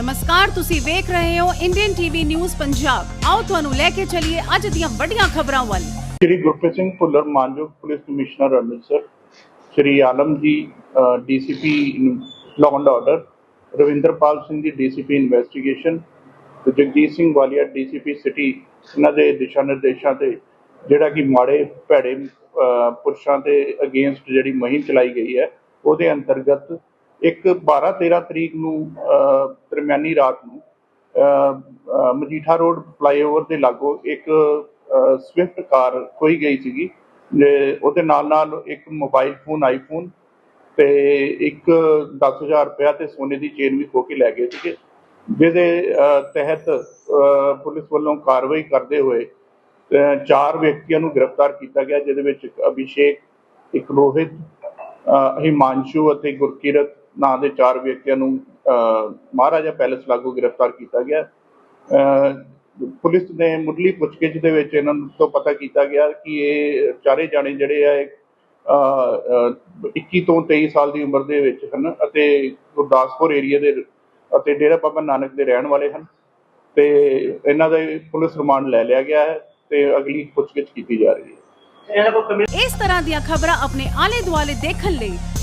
ਨਮਸਕਾਰ, ਤੁਸੀਂ ਵੇਖ ਰਹੇ ਹੋ ਇੰਡੀਅਨ ਟੀਵੀ ਨਿਊਜ਼ ਪੰਜਾਬ ਆਓ ਤੁਹਾਨੂੰ ਲੈ ਕੇ ਚੱਲੀਏ ਅੱਜ ਦੀਆਂ ਵੱਡੀਆਂ ਖਬਰਾਂ ਵੱਲ। ਸ਼੍ਰੀ ਗੁਰਪ੍ਰੀਤ ਸਿੰਘ ਭੁੱਲਰ ਮਾਨਯੋਗ police commissioner Amritsar Shri Alam ji DCP law and order Ravinderpal Singh ji DCP investigation ਤੇ ਜਗਜੀਤ ਸਿੰਘ ਵਾਲੀਆ ਡੀਸੀਪੀ ਸਿਟੀ ਇਹਨਾਂ ਦੇ ਦਿਸ਼ਾ ਨਿਰਦੇਸ਼ਾਂ ਤੇ ਜਿਹੜਾ ਕਿ ਮਾੜੇ ਭੈੜੇ ਪੁਰਸ਼ਾਂ ਦੇ ਅਗੇਂਸਟ ਜਿਹੜੀ ਮੁਹਿੰਮ ਚਲਾਈ ਗਈ ਹੈ, ਉਹਦੇ ਅੰਤਰਗਤ ਇੱਕ 12 13 ਤਰੀਕ ਨੂੰ ਅਹ, ਦਰਮਿਆਨੀ ਰਾਤ ਨੂੰ ਅਹ, ਮਜੀਠਾ ਰੋਡ ਫਲਾਈਓਵਰ ਦੇ ਲਾਗੋ ਇੱਕ ਸਵਿਫਟ ਕਾਰ ਖੋਈ ਗਈ ਸੀਗੀ ਉਹਦੇ ਨਾਲ ਨਾਲ ਇੱਕ ਮੋਬਾਈਲ ਫੋਨ ਆਈਫੋਨ ਤੇ ਇੱਕ 10000 ਰੁਪਇਆ ਤੇ ਸੋਨੇ ਦੀ ਚੇਨ ਵੀ ਖੋ ਕੇ ਲੈ ਗਏ ਸੀਗੇ ਜਿਹਦੇ ਤਹਿਤ ਪੁਲਿਸ ਵੱਲੋਂ ਕਾਰਵਾਈ ਕਰਦੇ ਹੋਏ ਚਾਰ ਵਿਅਕਤੀਆਂ ਨੂੰ ਗ੍ਰਿਫਤਾਰ ਕੀਤਾ ਗਿਆ ਜਿਹਦੇ ਵਿੱਚ ਇੱਕ ਅਭਿਸ਼ੇਕ ਇੱਕ ਰੋਹਿਤ ਹਿਮਾਂਸ਼ੂ ਅਤੇ ਗੁਰਕੀਰਤ ਨਾਂ ਦੇ ਚਾਰ ਵਿਅਕਤੀਆਂ ਨੂੰ ਮਹਾਰਾਜਾ ਪੈਲੇਸ ਲਾਗੂ ਗ੍ਰਿਫਤਾਰ ਕੀਤਾ ਗਿਆ। ਪੁਲਿਸ ਨੇ ਮੁੱਢਲੀ ਪੁੱਛਗਿੱਛ ਦੇ ਵਿੱਚ ਇਹਨਾਂ ਤੋਂ ਪਤਾ ਕੀਤਾ ਗਿਆ ਕਿ ਇਹ ਚਾਰੇ ਜਾਣੇ ਜਿਹੜੇ ਆ 21 ਤੋਂ 23 ਸਾਲ ਦੀ ਉਮਰ ਦੇ ਵਿੱਚ ਹਨ ਅਤੇ ਗੁਰਦਾਸਪੁਰ ਏਰੀਆ ਦੇ ਅਤੇ ਡੇਰਾ ਬਾਬਾ ਨਾਨਕ ਦੇ ਰਹਿਣ ਵਾਲੇ ਹਨ। ਤੇ ਇਹਨਾਂ ਦਾ ਪੁਲਿਸ ਰਿਮਾਂਡ ਲੈ ਲਿਆ ਗਿਆ ਹੈ ਤੇ ਅਗਲੀ ਪੁੱਛਗਿੱਛ ਕੀਤੀ ਜਾ ਰਹੀ ਹੈ। ਇਸ ਤਰ੍ਹਾਂ ਦੀਆਂ ਖਬਰਾਂ ਆਪਣੇ ਆਲੇ ਦੁਆਲੇ ਦੇਖਣ ਲਈ